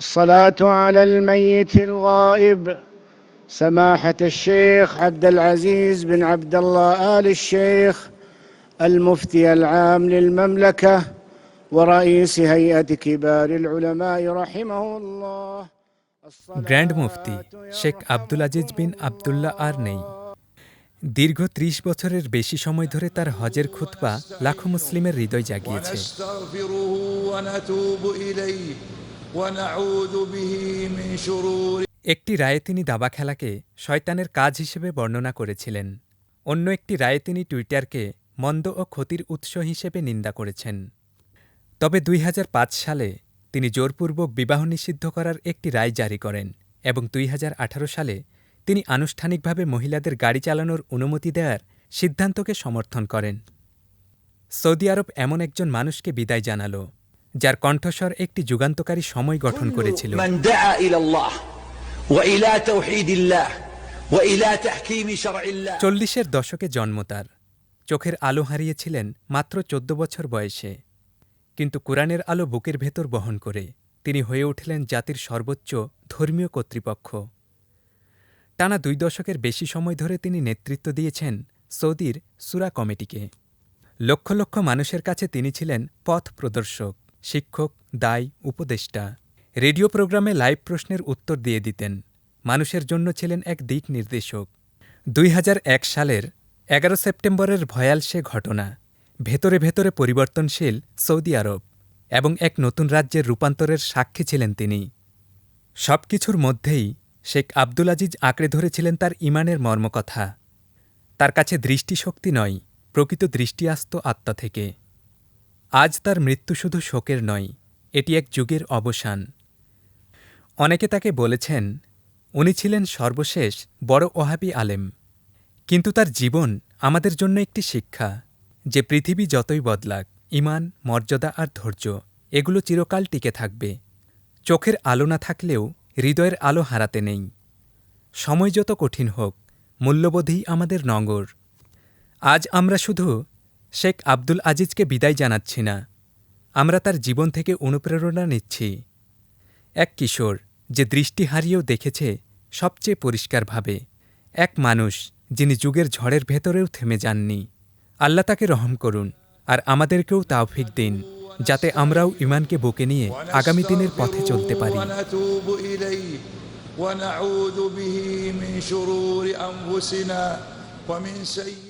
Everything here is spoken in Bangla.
الصلاة على الميت الغائب سماحة الشيخ عبد العزيز بن عبد الله آل الشيخ المفتي العام للمملكة ورئيس هيئة كبار العلماء رحمه الله grand mufti Sheikh Abdul Aziz bin Abdullah আর নেই দীর্ঘ ত্রিশ বছরের বেশি সময় ধরে তার হজের খুতবা লাখো মুসলিমের হৃদয় জাগিয়েছে একটি রায়ে তিনি দাবা খেলাকে শয়তানের কাজ হিসেবে বর্ণনা করেছিলেন। অন্য একটি রায়ে তিনি টুইটারকে মন্দ ও ক্ষতির উৎস হিসেবে নিন্দা করেছেন। তবে দুই হাজার পাঁচ সালে তিনি জোরপূর্বক বিবাহ নিষিদ্ধ করার একটি রায় জারি করেন এবং দুই হাজার আঠারো সালে তিনি আনুষ্ঠানিকভাবে মহিলাদের গাড়ি চালানোর অনুমতি দেওয়ার সিদ্ধান্তকে সমর্থন করেন। সৌদি আরব এমন একজন মানুষকে বিদায় জানালো। যার কণ্ঠস্বর একটি যুগান্তকারী সময় গঠন করেছিল। চল্লিশের দশকে জন্ম তার। চোখের আলো হারিয়েছিলেন মাত্র চোদ্দ বছর বয়সে। কিন্তু কোরআনের আলো বুকের ভেতর বহন করে। তিনি হয়ে উঠলেন জাতির সর্বোচ্চ ধর্মীয় কর্তৃপক্ষ। টানা দুই দশকের বেশি সময় ধরে তিনি নেতৃত্ব দিয়েছেন সৌদির সুরা কমিটিকে। লক্ষ লক্ষ মানুষের কাছে তিনি ছিলেন পথ প্রদর্শক। শিক্ষক, দায়, উপদেষ্টা। রেডিও প্রোগ্রামে লাইভ প্রশ্নের উত্তর দিয়ে দিতেন। মানুষের জন্য ছিলেন এক দিক নির্দেশক। দুই হাজার এক সালের এগারো সেপ্টেম্বরের ভয়াল সে ঘটনা, ভেতরে ভেতরে পরিবর্তনশীল সৌদি আরব এবং এক নতুন রাজ্যের রূপান্তরের সাক্ষী ছিলেন তিনি। সবকিছুর মধ্যেই শেখ আব্দুল আজিজ আঁকড়ে ধরেছিলেন তার ইমানের মর্মকথা। তার কাছে দৃষ্টিশক্তি নয়, প্রকৃত দৃষ্টি আসত আত্মা থেকে। আজ তার মৃত্যু শুধু শোকের নয়, এটি এক যুগের অবসান। অনেকে তাকে বলেছেন, উনি ছিলেন সর্বশেষ বড় ওহাবি আলেম। কিন্তু তার জীবন আমাদের জন্য একটি শিক্ষা, যে পৃথিবী যতই বদলাক ইমান মর্যাদা আর ধৈর্য, এগুলো চিরকাল টিকে থাকবে। চোখের আলো না থাকলেও হৃদয়ের আলো হারাতে নেই। সময় যত কঠিন হোক, মূল্যবোধই আমাদের নগর। আজ আমরা শুধু শেখ আব্দুল আজিজকে বিদায় জানাচ্ছি না আমরা তার জীবন থেকে অনুপ্রেরণা নিচ্ছি এক কিশোর যে দৃষ্টি হারিয়েও দেখেছে সবচেয়ে পরিষ্কারভাবে এক মানুষ যিনি যুগের ঝড়ের ভেতরেও থেমে যাননি আল্লাহ তাকে রহম করুন আর আমাদেরকেও তাওফিক দিন যাতে আমরাও ইমানকে বুকে নিয়ে আগামী দিনের পথে চলতে পারি ونتوب إليه ونعوذ به من شرور أنفسنا ومن سيئات